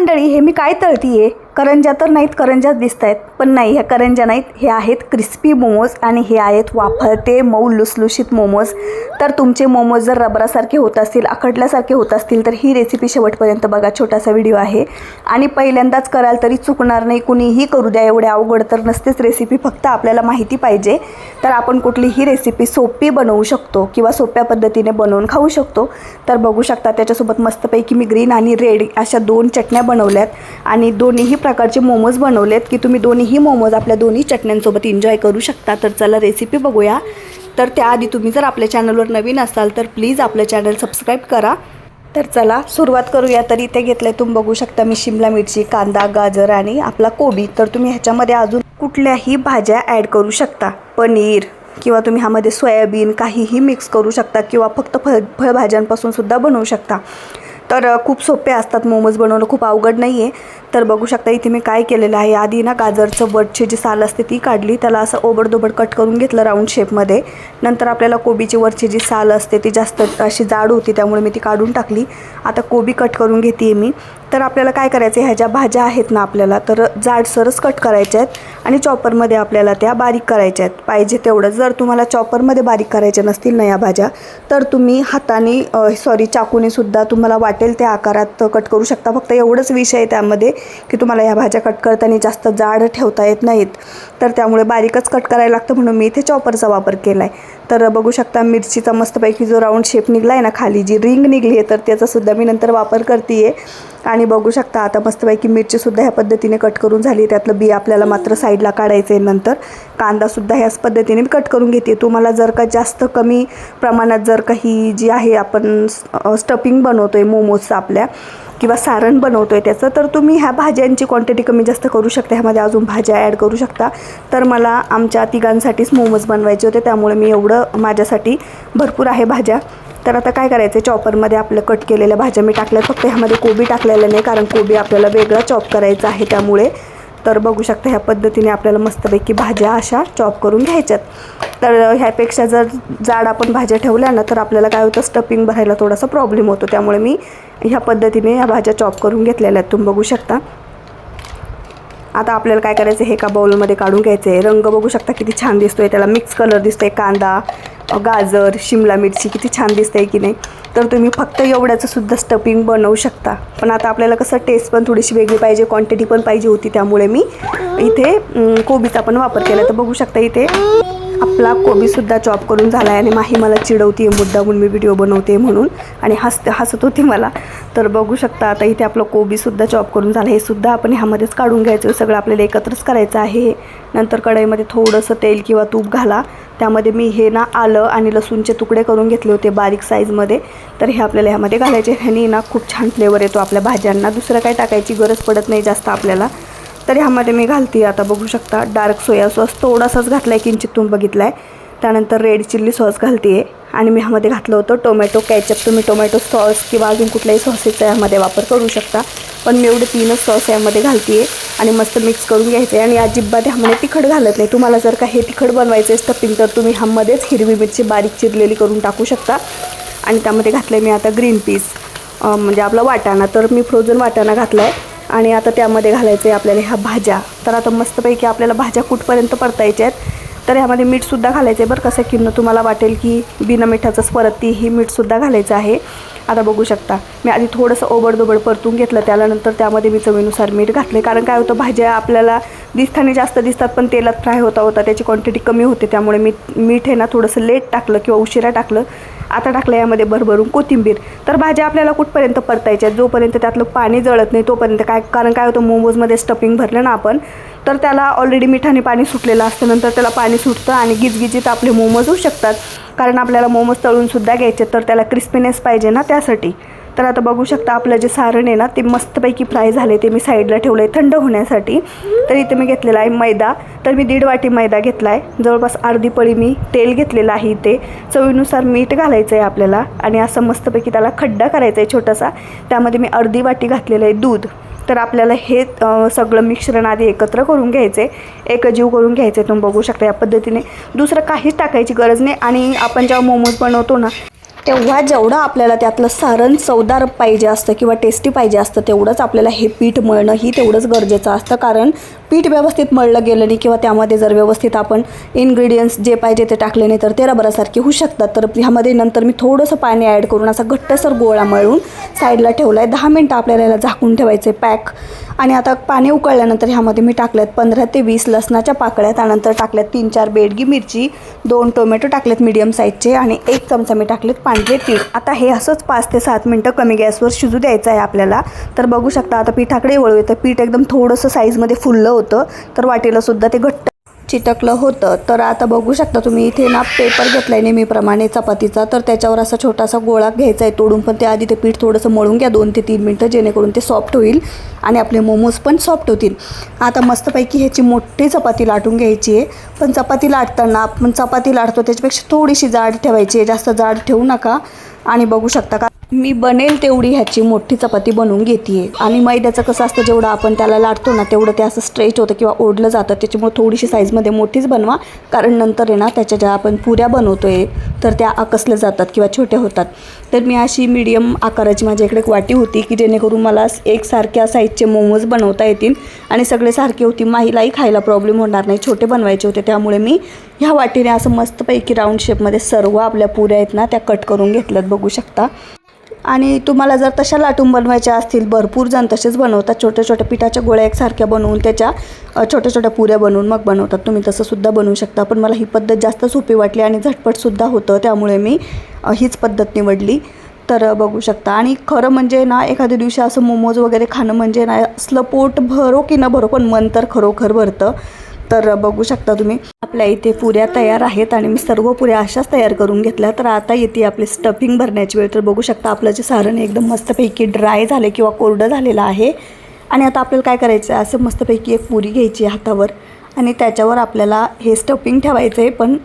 मंडळी हे मी काय तळतीये? करंजा तर नाहीत करंजाच दिसत आहेत पण नाही ह्या करंजा नाहीत. हे आहेत क्रिस्पी मोमोज आणि हे आहेत वाफळते मऊ लुसलुशीत मोमोज. तर तुमचे मोमोज जर रबरासारखे होत असतील आखडल्यासारखे होत असतील तर ही रेसिपी शेवटपर्यंत बघा. छोटासा व्हिडिओ आहे. आणि पहिल्यांदाच कराल तरी चुकणार नाही कुणीही करू द्या. एवढ्या अवघड तर नसतेच रेसिपी फक्त आपल्याला माहिती पाहिजे. तर आपण कुठलीही रेसिपी सोपी बनवू शकतो किंवा सोप्या पद्धतीने बनवून खाऊ शकतो. तर बघू शकता त्याच्यासोबत मस्तपैकी मी ग्रीन आणि रेड अशा दोन चटण्या बनवल्यात. आणि दोन्हीही प्रकारचे मोमोज बनवलेत की तुम्ही दोन्हीही मोमोज आपल्या दोन्ही चटण्यांसोबत एन्जॉय करू शकता. तर चला रेसिपी बघूया. तर त्याआधी तुम्ही जर आपल्या चॅनलवर नवीन असाल तर प्लीज आपलं चॅनल सबस्क्राईब करा. तर चला सुरुवात करूया. तर इथे घेतलं तुम्ही बघू शकता मी शिमला मिरची कांदा गाजर आणि आपला कोबी. तर तुम्ही ह्याच्यामध्ये अजून कुठल्याही भाज्या ॲड करू शकता. पनीर किंवा तुम्ही ह्यामध्ये सोयाबीन काहीही मिक्स करू शकता किंवा फक्त फळ फळभाज्यांपासून सुद्धा बनवू शकता. तर खूप सोपे असतात. मोमोज बनवणं खूप अवघड नाही आहे तर बघू शकता इथे मी काय केलेलं आहे. आधी ना गाजरचं वटची जी साल असते ती काढली. त्याला असं ओबडदोबड कट करून घेतलं राऊंड शेपमध्ये. नंतर आपल्याला कोबीची वरची जी साल असते ती जास्त अशी जाड होती त्यामुळे मी ती काढून टाकली. आता कोबी कट करून घेते मी. तर आपल्याला काय करायचं आहे? ह्या ज्या भाज्या आहेत ना आपल्याला तर जाडसरच कट करायच्या आहेत आणि चॉपरमध्ये आपल्याला त्या बारीक करायच्या आहेत. पाहिजे तेवढं. जर तुम्हाला चॉपरमध्ये बारीक करायच्या नसतील ना या भाज्या तर तुम्ही हाताने सॉरी चाकूनेसुद्धा तुम्हाला वाटेल त्या आकारात कट करू शकता. फक्त एवढंच विषय आहे त्यामध्ये की तुम्हाला ह्या भाज्या कट करताना जास्त जाड ठेवता येत नाहीत. तर त्यामुळे बारीकच कट करायला लागतं. म्हणून मी इथे चॉपरचा वापर केला आहे तर बघू शकता मिरचीचा मस्तपैकी जो राऊंड शेप निघला आहे ना खाली जी रिंग निघली आहे तर त्याचासुद्धा मी नंतर वापर करते आहे आणि बघू शकता आता मस्तपैकी मिरचीसुद्धा ह्या पद्धतीने कट करून झाली. त्यातलं बी आपल्याला मात्र साईडला काढायचं आहे नंतर. कांदासुद्धा ह्याच पद्धतीने कट करून घेते. तुम्हाला जर का जास्त कमी प्रमाणात जर का ही जी आहे आपण स्टफिंग बनवतो आहे मोमोजचं आपल्या किंवा सारण बनवतो आहे त्याचं तर तुम्ही ह्या भाज्यांची क्वांटिटी कमी जास्त करू शकता. ह्यामध्ये अजून भाज्या ॲड करू शकता. तर मला आमच्या तिघांसाठीच मोमोज बनवायचे होते. त्यामुळे मी एवढं माझ्यासाठी भरपूर आहे भाज्या. तर आता काय करायचं आहे चॉपरमध्ये आपलं कट केलेल्या भाज्या मी टाकल्या फक्त ह्यामध्ये कोबी टाकलेलं नाही कारण कोबी आपल्याला वेगळा चॉप करायचा आहे त्यामुळे. तर बघू शकता ह्या पद्धतीने आपल्याला मस्तपैकी भाज्या अशा चॉप करून घ्यायच्यात. तर ह्यापेक्षा जर जाड आपण भाज्या ठेवल्या ना तर आपल्याला काय होतं स्टफिंग भरायला थोडासा प्रॉब्लेम होतो. त्यामुळे मी ह्या पद्धतीने ह्या भाज्या चॉप करून घेतलेल्या आहेत तुम्ही बघू शकता. आता आपल्याला काय करायचं हे का बाउलमध्ये काढून घ्यायचं आहे रंग बघू शकता किती छान दिसतोय त्याला मिक्स कलर दिसतोय कांदा गाजर शिमला मिरची किती छान दिसतंय की नाही? तर तुम्ही फक्त एवढ्याचं सुद्धा स्टफिंग बनवू शकता. पण आता आपल्याला कसं टेस्ट पण थोडीशी वेगळी पाहिजे क्वांटिटी पण पाहिजे होती त्यामुळे मी इथे कोबीचा पण वापर केला. तर बघू शकता इथे आपला कोबीसुद्धा चॉप करून झाला आहे आणि माही मला चिडवते मुद्दा म्हणून मी व्हिडिओ बनवते म्हणून. आणि हसते हसत होती मला. तर बघू शकता आता इथे आपलं कोबीसुद्धा चॉप करून झालं हे सुद्धा आपण ह्यामध्येच काढून घ्यायचं सगळं आपल्याला एकत्रच करायचं आहे नंतर कढईमध्ये थोडंसं तेल किंवा तूप घाला. त्यामध्ये मी हे ना आलं आणि लसूणचे तुकडे करून घेतले होते बारीक साईजमध्ये. तर हे आपल्याला ह्यामध्ये घालायचे. ह्यानी ना खूप छान फ्लेवर येतो आपल्या भाज्यांना. दुसरं काय टाकायची गरज पडत नाही जास्त आपल्याला. तर ह्यामध्ये मी घालते आता बघू शकता डार्क सोया सॉस थोडासाच घातला आहे किंचित तुम्ही बघितला आहे त्यानंतर रेड चिल्ली सॉस घालते आहे आणि मी ह्यामध्ये घातलं होतं टोमॅटो कॅचअप तुम्ही टोमॅटो सॉस किंवा अजून कुठल्याही सॉसेसचा यामध्ये वापर करू शकता. पण मी एवढे तीनच सॉस यामध्ये घालते आहे आणि मस्त मिक्स करून घ्यायचं आहे आणि अजिबात ह्यामध्ये तिखट घालत नाही. तुम्हाला जर का हे तिखट बनवायचं आहे स्टफिंग तर तुम्ही ह्यामध्येच हिरवी मिरची बारीक चिरलेली करून टाकू शकता. आणि त्यामध्ये घातलं आहे मी आता ग्रीन पीस म्हणजे आपला वाटाणा. तर मी फ्रोझन वाटाणा घातला आहे आणि आता त्यामध्ये घालायचं आहे आपल्याला ह्या भाज्या. तर आता मस्तपैकी आपल्याला भाज्या कुठपर्यंत परतायच्या आहेत तर ह्यामध्ये मीठसुद्धा घालायचं आहे बरं. कसं की तुम्हाला वाटेल की बिना मिठाचंच परत ही मीठसुद्धा घालायचं आहे. आता बघू शकता. मी आधी थोडंसं ओबडदोबड परतून घेतलं त्यानंतर त्यामध्ये मी चवीनुसार मीठ घातले कारण काय होतं भाज्या आपल्याला दिसताना जास्त दिसतात पण तेलात फ्राय होता होता त्याची क्वांटिटी कमी होते. त्यामुळे मी मीठ आहे ना थोडंसं लेट टाकलं किंवा उशिरा टाकलं. आता टाकलं यामध्ये भरभरून कोथिंबीर. तर भाज्या आपल्याला कुठपर्यंत परतायच्या जोपर्यंत त्यातलं पाणी जळत नाही तोपर्यंत काय? कारण काय होतं मोमोजमध्ये स्टफिंग भरलं ना आपण तर त्याला ऑलरेडी मिठाने पाणी सुटलेलं असतं. नंतर त्याला पाणी सुटतं आणि गिजगिजीत आपले मोमोज होऊ शकतात. कारण आपल्याला मोमोज तळूनसुद्धा घ्यायचे तर त्याला क्रिस्पीनेस पाहिजे ना त्यासाठी. तर आता बघू शकता आपलं जे सारण आहे ना ते मस्तपैकी फ्राय झाले ते मी साईडला ठेवलं आहे थंड होण्यासाठी. तर इथे मी घेतलेला आहे मैदा. तर मी दीड वाटी मैदा घेतला आहे जवळपास अर्धी पळी मी तेल घेतलेलं आहे इथे. चवीनुसार मीठ घालायचं आहे आपल्याला आणि असं मस्तपैकी त्याला खड्डा करायचा आहे छोटासा. त्यामध्ये मी अर्धी वाटी घातलेलं आहे दूध. तर आपल्याला हे सगळं मिश्रण आधी एकत्र करून घ्यायचे एकजीव करून घ्यायचे तुम्ही बघू शकता या पद्धतीने. दुसरं काहीच टाकायची गरज नाही. आणि आपण जेव्हा मोमोज बनवतो ना तेव्हा जेवढं आपल्याला त्यातलं सारण चवदार पाहिजे असतं किंवा टेस्टी पाहिजे असतं तेवढंच आपल्याला हे पीठ मळणं ही तेवढंच गरजेचं असतं. कारण पीठ व्यवस्थित मळलं गेलं नाही किंवा त्यामध्ये जर व्यवस्थित आपण इन्ग्रेडियंट्स जे पाहिजे ते टाकले नाही तर ते रबरासारखे होऊ शकतात. तर ह्यामध्ये नंतर मी थोडंसं पाणी ॲड करून असा घट्टसर गोळा मळून साईडला ठेवला आहे दहा मिनटं आपल्याला याला झाकून ठेवायचं आहे पॅक आणि आता पाणी उकळल्यानंतर ह्यामध्ये मी टाकल्यात पंधरा ते वीस लसणाच्या पाकळ्या. त्यानंतर टाकल्यात तीन चार बेडगी मिरची दोन टोमॅटो टाकलेत मीडियम साईजचे आणि एक चमचा मी टाकलेत पांढरे तीळ. आता हे असंच पाच ते सात मिनटं कमी गॅसवर शिजू द्यायचं आहे आपल्याला. तर बघू शकता आता पिठाकडे वळू येतं. पीठ एकदम थोडंसं साईजमध्ये फुललं होतं तर वाटीला सुद्धा ते घट्ट चिटकलं होतं. तर आता बघू शकता तुम्ही इथे ना पेपर घेतला आहे नेहमीप्रमाणे चपातीचा तर त्याच्यावर असा छोटासा गोळा घ्यायचा आहे तोडून पण त्याआधी ते पीठ थोडंसं मळून घ्या दोन ते तीन मिनटं जेणेकरून ते सॉफ्ट होईल आणि आपले मोमोज पण सॉफ्ट होतील. आता मस्तपैकी ह्याची मोठी चपाती लाटून घ्यायची आहे. पण चपाती लाटताना आपण चपाती लाटतो त्याच्यापेक्षा थोडीशी जाड ठेवायची आहे. जास्त जाड ठेवू नका. आणि बघू शकता का मी बनेल तेवढी ह्याची मोठी चपाती बनवून घेते आहे आणि मैद्याचं कसं असतं जेवढं आपण त्याला लाटतो ना तेवढं ते असं स्ट्रेच होतं किंवा ओढलं जातं. त्याच्यामुळे थोडीशी साईजमध्ये मोठीच बनवा. कारण नंतर आहे ना त्याच्या ज्या आपण पुऱ्या बनवतो आहे तर त्या आकसल्या जातात किंवा छोट्या होतात. तर मी अशी मीडियम आकाराची माझ्याकडे एक वाटी होती की जेणेकरून मला एकसारख्या साईजचे मोमोज बनवता येतील. आणि सगळे सारखे होती माहीलाही खायला प्रॉब्लेम होणार नाही. छोटे बनवायचे होते त्यामुळे मी ह्या वाटीने असं मस्तपैकी राऊंड शेपमध्ये सर्व आपल्या पुऱ्या आहेत ना त्या कट करून घेतल्यात. बघू शकता. आणि तुम्हाला जर तशा लाटून बनवायच्या असतील भरपूर जण तसेच बनवतात. छोट्या छोट्या पिठाच्या गोळ्या एकसारख्या बनवून त्याच्या छोट्या छोट्या पुऱ्या बनवून मग बनवतात. तुम्ही तसंसुद्धा बनवू शकता. पण मला ही पद्धत जास्त सोपी वाटली आणि झटपटसुद्धा होतं. त्यामुळे मी हीच पद्धत निवडली. तर बघू शकता. आणि खरं म्हणजे ना एखाद्या दिवशी असं मोमोज वगैरे खाणं म्हणजे ना असलं पोट भरो की न भरो पण मन तर खरोखर भरतं. तर बघू शकता तुम्ही. आपल्या इथे पुऱ्या तयार आहेत आणि मी सर्व पुऱ्या अशाच तयार करून घेतल्या. तर आता येते आपली स्टफिंग भरण्याची वेळ. तर बघू शकता आपलं जे सारण एकदम मस्तपैकी ड्राय झाले किंवा कोरडं झालेलं आहे. आणि आता आपल्याला काय करायचं आहे असं मस्तपैकी एक पुरी घ्यायची आहे हातावर. आणि त्याच्यावर आपल्याला हे स्टफिंग ठेवायचं आहे पण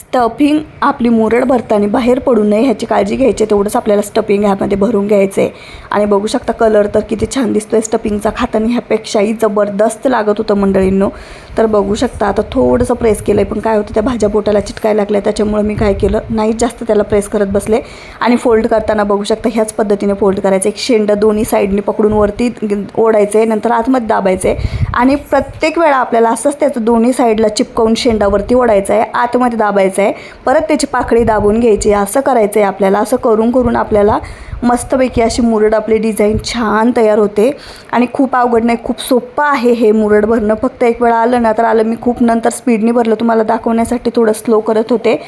स्टफिंग आपली मुरड भरताना बाहेर पडू नये ह्याची काळजी घ्यायची आहे. तेवढंच आपल्याला स्टफिंग ह्यामध्ये भरून घ्यायचं आहे आणि बघू शकता कलर तर किती छान दिसतोय स्टफिंगचा खाताना ह्यापेक्षाही जबरदस्त लागत होतं मंडळींनो. तर बघू शकता. आता थोडंसं प्रेस केलं आहे पण काय होतं त्या भाज्या बोटाला चिटकायला लागल्या. त्याच्यामुळे मी काय केलं नाही जास्त त्याला प्रेस करत बसले. आणि फोल्ड करताना बघू शकता ह्याच पद्धतीने फोल्ड करायचं. एक शेंड दोन्ही साईडने पकडून वरती ओढायचं आहे नंतर आतमध्ये दाबायचं आहे आणि प्रत्येक वेळा आपल्याला असंच त्याचं दोन्ही साईडला चिपकवून शेंडावरती ओढायचं आहे आतमध्ये दाबायचं आहे परत त्याची पाकळी दाबून घ्यायची. आहे असं करायचं आहे आपल्याला. असं करून करून आपल्याला मस्तपैकी अशी मुरड आपली डिझाईन छान तयार होते. आणि खूप अवघड नाही खूप सोपं आहे हे मुरड भरणं. फक्त एक वेळा आलं ना आलं मी खूप नंतर स्पीडने भरलं. तुम्हाला दाखवण्यासाठी थोडं स्लो करत होते.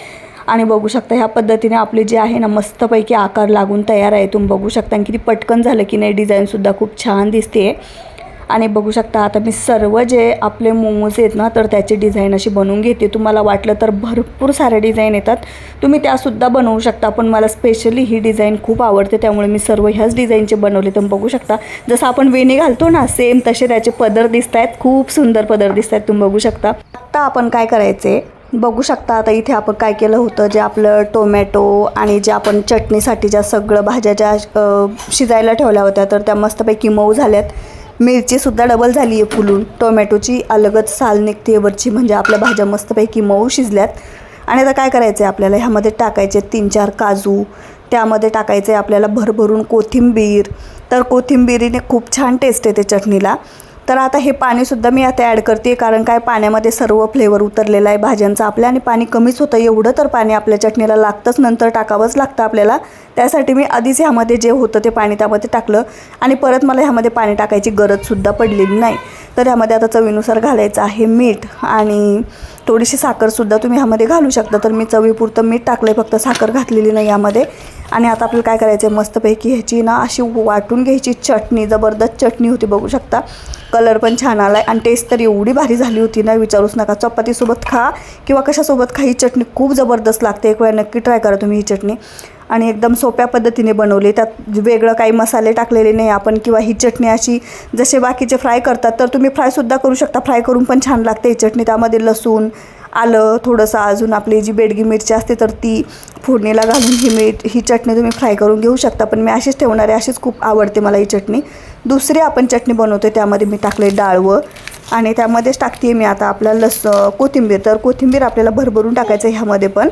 आणि बघू शकता ह्या पद्धतीने आपले जे आहे ना मस्तपैकी आकार लागून तयार आहे. तुम्ही बघू शकता आणि किती पटकन झालं की नाही डिझाईनसुद्धा खूप छान दिसते आहे आणि बघू शकता आता मी सर्व जे आपले मोमोज आहेत ना तर त्याची डिझाईन अशी बनवून घेते. तुम्हाला वाटलं तर भरपूर साऱ्या डिझाईन येतात. तुम्ही त्यासुद्धा बनवू शकता पण मला स्पेशली ही डिझाईन खूप आवडते त्यामुळे मी सर्व ह्याच डिझाईनचे बनवले. तुम्ही बघू शकता जसं आपण वेणी घालतो ना सेम तसे त्याचे पदर दिसत आहेत खूप सुंदर पदर दिसत आहेत तुम्ही बघू शकता. आत्ता आपण काय करायचे? बघू शकता आता इथे आपण काय केलं होतं जे आपलं टोमॅटो आणि जे आपण चटणीसाठी ज्या सगळं भाज्या ज्या शिजायला ठेवल्या होत्या तर त्या मस्तपैकी मऊ झाल्यात. मिरचीसुद्धा डबल झाली आहे फुलून. टोमॅटोची अलगच साल निघते वरची म्हणजे आपल्या भाज्या मस्तपैकी मऊ शिजल्यात. आणि आता काय करायचं आहे आपल्याला? ह्यामध्ये टाकायचे तीन चार काजू त्यामध्ये टाकायचं आहे आपल्याला भरभरून कोथिंबीर. तर कोथिंबिरीने खूप छान टेस्ट येते चटणीला. तर आता हे पाणीसुद्धा मी आता ॲड करते कारण काय पाण्यामध्ये सर्व फ्लेवर उतरलेला आहे. भाज्यांचा आपल्या आणि पाणी कमीच होतं एवढं तर पाणी आपल्या चटणीला लागतंच नंतर टाकावंच लागतं आपल्याला. त्यासाठी मी आधीच ह्यामध्ये जे होतं ते पाणी त्यामध्ये टाकलं. आणि परत मला ह्यामध्ये पाणी टाकायची गरजसुद्धा पडलेली नाही. तर ह्यामध्ये आता चवीनुसार घालायचं आहे मीठ आणि थोडीशी साखरसुद्धा तुम्ही ह्यामध्ये घालू शकता. तर मी चवीपुरतं मीठ टाकलं आहे फक्त साखर घातलेली नाही यामध्ये. आणि आता आपल्याला काय करायचं आहे मस्तपैकी ह्याची ना अशी वाटून घ्यायची चटणी जबरदस्त चटणी होती बघू शकता. कलर पण छान आला आहे आणि टेस्ट तर एवढी भारी झाली होती ना विचारूच नका. चपातीसोबत खा किंवा कशासोबत खा ही चटणी खूप जबरदस्त लागते. एक वेळा नक्की ट्राय करा तुम्ही ही चटणी. आणि एकदम सोप्या पद्धतीने बनवली. त्यात वेगळं काही मसाले टाकलेले नाही आपण किंवा ही चटणी अशी जसे बाकीचे फ्राय करतात तर तुम्ही फ्रायसुद्धा करू शकता. फ्राय करून पण छान लागते ही चटणी. त्यामध्ये लसूण आलं थोडंसं अजून आपली जी बेडगी मिरची असते तर ती फोडणीला घालून ही मीठ ही चटणी तुम्ही फ्राय करून घेऊ शकता. पण मी अशीच ठेवणारे अशीच खूप आवडते मला ही चटणी. दुसरी आपण चटणी बनवते त्यामध्ये मी टाकले डाळवं आणि त्यामध्येच टाकते मी आता आपल्या लस कोथिंबीर. तर कोथिंबीर आपल्याला भरभरून टाकायचं ह्यामध्ये पण.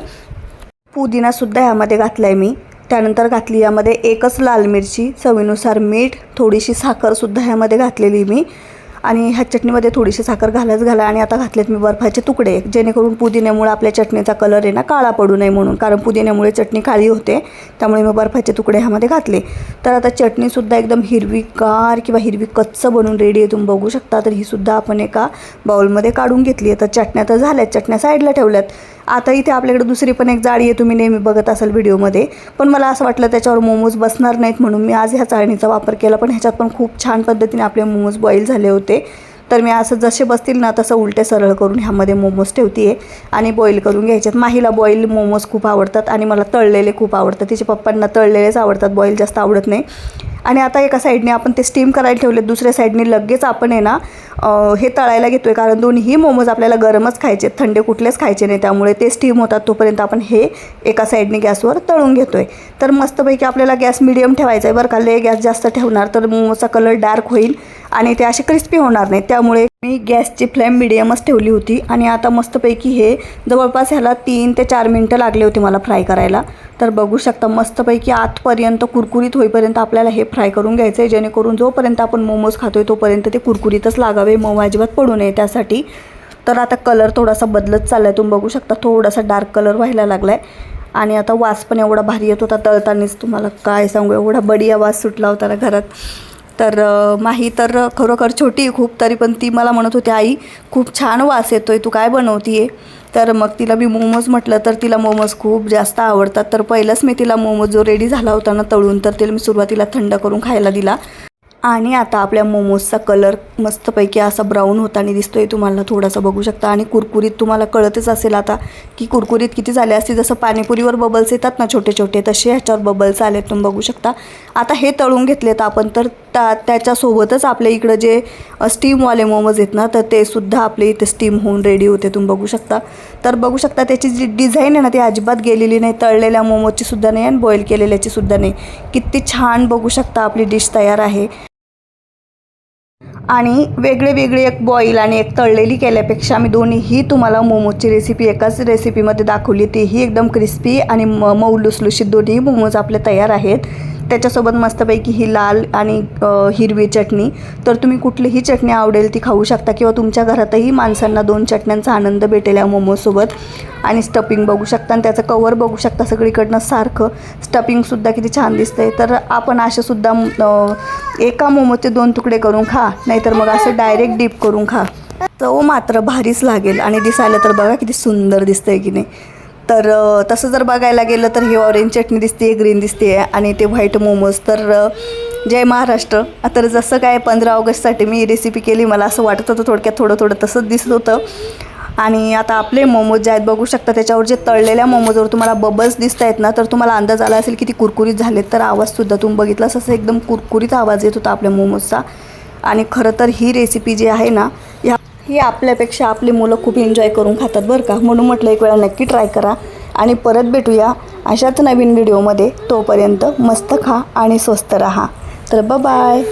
पुदिनासुद्धा ह्यामध्ये घातला आहे मी. त्यानंतर घातली यामध्ये एकच लाल मिरची चवीनुसार मीठ थोडीशी साखरसुद्धा ह्यामध्ये घातलेली मी. आणि ह्या चटणीमध्ये थोडीशी साखर घालाच घाला आणि आता घातलेत मी बर्फाचे तुकडे जेणेकरून पुदिन्यामुळे आपल्या चटणीचा कलर आहे ना काळा पडू नये म्हणून. कारण पुदिन्यामुळे चटणी काळी होते त्यामुळे मी बर्फाचे तुकडे ह्यामध्ये घातले. तर आता चटणीसुद्धा एकदम हिरवीगार किंवा हिरवी कच्च बनून रेडी आहे तुम्ही बघू शकता. तर ही सुद्धा आपण एका बाउलमध्ये काढून घेतली आहे. तर चटण्या तर झाल्यात चटण्या साईडला ठेवल्यात. आता इथे आपल्याकडे दुसरी पण एक जाळी आहे तुम्ही नेहमी बघत असाल व्हिडिओमध्ये पण मला असं वाटलं त्याच्यावर मोमोज बसणार नाहीत म्हणून मी आज ह्या चाळणीचा वापर केला. पण ह्याच्यात पण खूप छान पद्धतीने आपले मोमोज बॉईल झाले होते. तर मी असं जसे बसतील ना तसं उलटे सरळ करून ह्यामध्ये मोमोज ठेवते आहे आणि बॉईल करून घ्यायच्यात माहीला बॉईल मोमोज खूप आवडतात आणि मला तळलेले खूप आवडतात. तिच्या पप्पांना तळलेलेच आवडतात. बॉईल जास्त आवडत नाही. आणि आता एका साईडने आपण ते स्टीम करायला ठेवले दुसऱ्या साईडने लगेच आपण आहे ना हे तळायला घेतो आहे कारण दोन्ही मोमोज आपल्याला गरमच खायचे आहेत, थंडे कुठलेच खायचे नाही. त्यामुळे ते स्टीम होतात तोपर्यंत आपण हे एका साईडने गॅसवर तळून घेतो आहे तर मस्तपैकी आपल्याला गॅस मिडियम ठेवायचा आहे बरं का लय गॅस जास्त ठेवणार तर मोमोचा कलर डार्क होईल आणि ते असे क्रिस्पी होणार नाही. त्यामुळे मी गॅसची फ्लेम मिडियमच ठेवली होती आणि आता मस्तपैकी हे जवळपास ह्याला तीन ते चार मिनटं लागले होते मला फ्राय करायला. तर बघू शकता मस्तपैकी आतपर्यंत कुरकुरीत होईपर्यंत आपल्याला हे फ्राय करून घ्यायचं आहे जेणेकरून जोपर्यंत आपण मोमोज खातोय तोपर्यंत ते कुरकुरीतच लागावे मऊ अजिबात पडू नये त्यासाठी. तर आता कलर थोडासा बदलत चालला आहे तुम्ही बघू शकता थोडासा डार्क कलर व्हायला लागला आहे आणि आता वास पण एवढा भारी येत. होता तळतानीच तुम्हाला काय सांगू? एवढा बढिया वास सुटला होता ना घरात. तर माही तर खरोखर छोटी खूप तरी पण ती मला म्हणत होती आई खूप छान वास येतो आहे तू काय बनवतीये? तर मग तिला मी मोमोज म्हटलं तर तिला मोमोज खूप जास्त आवडतात. तर पहिलंच मी तिला मोमोज जो रेडी झाला होता ना तळून तर तिला मी सुरुवातीला थंड करून खायला दिला. आणि आता आपल्या मोमोजचा कलर मस्तपैकी असा ब्राऊन होताना दिसतोय. तुम्हाला थोडासा बघू शकता. आणि कुरकुरीत तुम्हाला कळतच असेल आता की कुरकुरीत किती झाले असते. जसं पाणीपुरीवर बबल्स येतात ना छोटे छोटे तसे ह्याच्यावर बबल्स आले तुम्ही बघू शकता. आता हे तळून घेतलेत आपण. तर त्या त्याच्यासोबतच आपल्या इकडं जे स्टीमवाले मोमोज आहेत ना तर ते सुद्धा आपले इथे स्टीम होऊन रेडी होते. तुम्ही बघू शकता. तर बघू शकता त्याची जी डिझाईन आहे ना ती अजिबात गेलेली नाही. तळलेल्या मोमोजची सुद्धा नाही आणि बॉईल केलेल्याची सुद्धा नाही. किती छान बघू शकता आपली डिश तयार आहे. आणि वेगळे वेगळे एक बॉईल आणि एक तळलेली केल्यापेक्षा आम्ही दोन्हीही तुम्हाला मोमोजची रेसिपी एकाच रेसिपीमध्ये दाखवली. तीही एकदम क्रिस्पी आणि म मऊ लुसलुशीत दोन्ही मोमोज आपले तयार आहेत. त्याच्यासोबत मस्तपैकी ही लाल आणि हिरवी चटणी. तर तुम्ही कुठलीही चटणी आवडेल ती खाऊ शकता किंवा तुमच्या घरातही माणसांना दोन चटण्यांचा आनंद भेटेल या मोमोजसोबत आणि स्टफिंग बघू शकता आणि त्याचं कवर बघू शकता सगळीकडनं सारखं. स्टफिंगसुद्धा किती छान दिसतंय. तर आपण असेसुद्धा एका मोमोचे दोन तुकडे करून खा नाहीतर मग असं डायरेक्ट डीप करून खा. चव मात्र भारीच लागेल आणि दिसायला तर बघा किती सुंदर दिसतंय की नाही. तर तसं जर बघायला गेलं तर ही ऑरेंज चटणी दिसते ग्रीन दिसते आणि ते व्हाईट मोमोज तर जय महाराष्ट्र. तर जसं काय पंधरा ऑगस्टसाठी मी रेसिपी केली मला असं वाटत होतं थोडक्यात थोडं थोडं तसंच दिसत होतं. आणि आता आपले मोमोज जे आहेत बघू शकता त्याच्यावर जे तळलेल्या मोमोजवर तुम्हाला बबल्स दिसत आहेत ना तर तुम्हाला अंदाज आला असेल किती कुरकुरीत झालेत तर आवाजसुद्धा तुम्ही बघितलास असं एकदम कुरकुरीत आवाज येत होता आपल्या मोमोजचा आणि खरं तर ही रेसिपी जी आहे ना ह्या ही आपल्यापेक्षा आपली मुलं खूप एन्जॉय करून खातात बरं का. म्हणून म्हटलं एक वेळा नक्की ट्राय करा आणि परत भेटूया अशाच नवीन व्हिडिओमध्ये तोपर्यंत मस्त खा आणि स्वस्त राहा. तर बाय